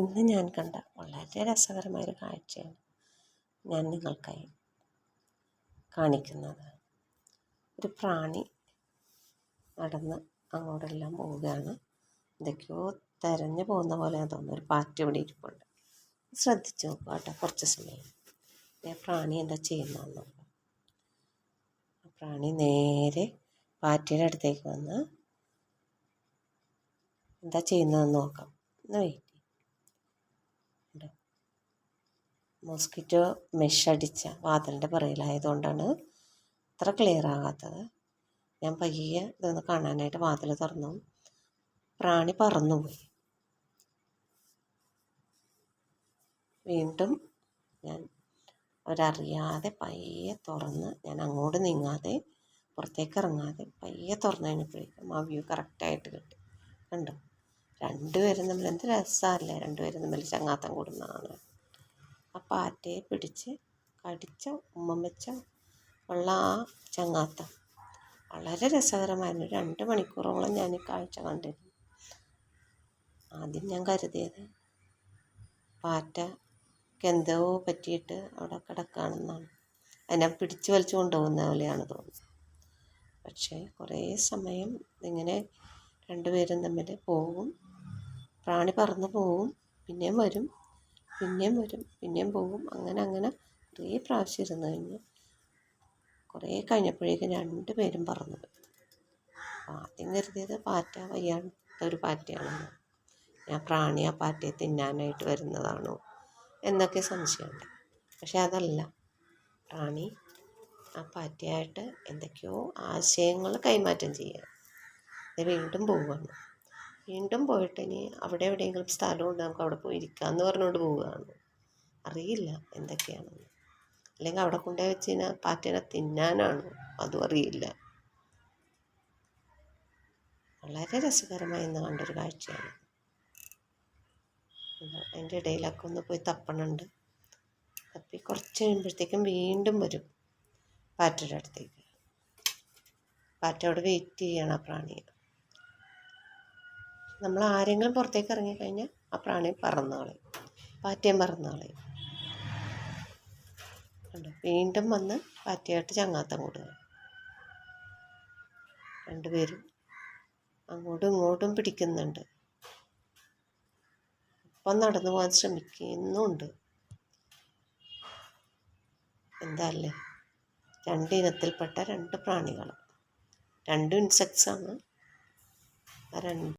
ഇന്ന് ഞാൻ കണ്ട വളരെ രസകരമായൊരു കാഴ്ചയാണ് ഞാൻ നിങ്ങൾക്കായി കാണിക്കുന്നത്. ഒരു പ്രാണി നടന്ന് അങ്ങോട്ടെല്ലാം പോവുകയാണ്. എന്തൊക്കെയോ തെരഞ്ഞു പോകുന്ന പോലെ തോന്നുന്നു. ഒരു പാറ്റ ഇവിടെ ഇരിപ്പുണ്ട്. ശ്രദ്ധിച്ചു നോക്കുക കേട്ടോ കുറച്ച് സമയം. ഞാൻ പ്രാണി എന്താ ചെയ്യുന്നതെന്ന് പ്രാണി നേരെ പാറ്റയുടെ അടുത്തേക്ക് വന്ന് എന്താ ചെയ്യുന്നതെന്ന് നോക്കാം. എന്ന് വെയിറ്റ് മോസ്കിറ്റോ മെഷ് അടിച്ച വാതിലിന്റെ പുറയിലായതുകൊണ്ടാണ് അത്ര ക്ലിയർ ആകാത്തത്. ഞാൻ പയ്യെ ഇതൊന്ന് കാണാനായിട്ട് വാതിൽ തുറന്നു. പ്രാണി പറന്നുപോയി വീണ്ടും ഞാൻ അവരറിയാതെ പയ്യെ തുറന്ന് ഞാൻ അങ്ങോട്ട് നീങ്ങാതെ പുറത്തേക്ക് ഇറങ്ങാതെ പയ്യെ തുറന്നു കഴിഞ്ഞപ്പോഴേക്കും ആ വ്യൂ കറക്റ്റായിട്ട് കിട്ടി. കണ്ടോ? രണ്ടുപേരും തമ്മിൽ എന്ത് രസമല്ലേ? രണ്ടുപേരും തമ്മിൽ ചങ്ങാത്തം കൂടുന്നതാണ്. ആ പാറ്റയെ പിടിച്ച് കടിച്ച ഉമ്മം ഉള്ള ആ ചങ്ങാത്ത. വളരെ രസകരമായിരുന്നു. രണ്ട് മണിക്കൂറോളം ഞാൻ ഈ കാഴ്ച കണ്ടിരുന്നു. ആദ്യം ഞാൻ കരുതിയത് പാറ്റക്ക് എന്തോ പറ്റിയിട്ട് അവിടെ കിടക്കുകയാണെന്നാണ് അതിനെ പിടിച്ച് വലിച്ചു കൊണ്ടുപോകുന്ന പോലെയാണ് തോന്നുന്നത്. പക്ഷേ കുറേ സമയം ഇങ്ങനെ രണ്ടുപേരും തമ്മിൽ പോകും പ്രാണി പറന്ന് പോകും പിന്നെയും വരും. പിന്നെയും വരും പിന്നെയും പോകും. അങ്ങനെ അങ്ങനെ കുറേ പ്രാവശ്യം ഇരുന്ന് കഴിഞ്ഞ് കുറേ കഴിഞ്ഞപ്പോഴേക്കും രണ്ട് പേരും പറഞ്ഞു ആദ്യം കരുതിയത് പാറ്റ വയ്യാത്ത ഒരു പാറ്റയാണെന്ന്. ഞാൻ പ്രാണി ആ പാറ്റയെ തിന്നാനായിട്ട് വരുന്നതാണോ എന്നൊക്കെ സംശയമുണ്ട്. പക്ഷെ അതല്ല. പ്രാണി ആ പാറ്റയായിട്ട് എന്തൊക്കെയോ ആശയങ്ങൾ കൈമാറ്റം ചെയ്യുക അത് വീണ്ടും പോവുകയാണ്. വീണ്ടും പോയിട്ട് ഇനി അവിടെ എവിടെയെങ്കിലും സ്ഥലമുണ്ട് നമുക്ക് അവിടെ പോയി ഇരിക്കാമെന്ന് പറഞ്ഞുകൊണ്ട് പോവുകയാണ്. അറിയില്ല എന്തൊക്കെയാണെന്ന് അല്ലെങ്കിൽ അവിടെ കൊണ്ടുപോയി വെച്ച് കഴിഞ്ഞാൽ പാറ്റേനെ തിന്നാനാണോ? അതും അറിയില്ല. വളരെ രസകരമായി ഇന്ന് കണ്ടൊരു കാഴ്ചയാണ്. അതിന്റെ ഇടയിലൊക്കെ ഒന്ന് പോയി തപ്പണുണ്ട്. തപ്പി കുറച്ച് കഴിയുമ്പോഴത്തേക്കും വീണ്ടും വരും പാറ്റയുടെ അടുത്തേക്ക്. പാറ്റ അവിടെ വെയിറ്റ് ചെയ്യണം ആ പ്രാണിയെ. നമ്മൾ ആരെങ്കിലും പുറത്തേക്ക് ഇറങ്ങിക്കഴിഞ്ഞാൽ ആ പ്രാണി പറന്ന് പാറ്റയും പറന്ന് കണ്ടോ? വീണ്ടും വന്ന് പാറ്റയായിട്ട് ചങ്ങാത്തം കൂടുക രണ്ടുപേരും അങ്ങോട്ടും ഇങ്ങോട്ടും പിടിക്കുന്നുണ്ട്. ഒപ്പം നടന്നു പോകാൻ ശ്രമിക്കുന്നുണ്ട്. എന്താല്ലേ രണ്ട് ഇനത്തിൽപ്പെട്ട രണ്ട് പ്രാണികൾ രണ്ട് ഇൻസെക്ട്സാണ്. ആ രണ്ട്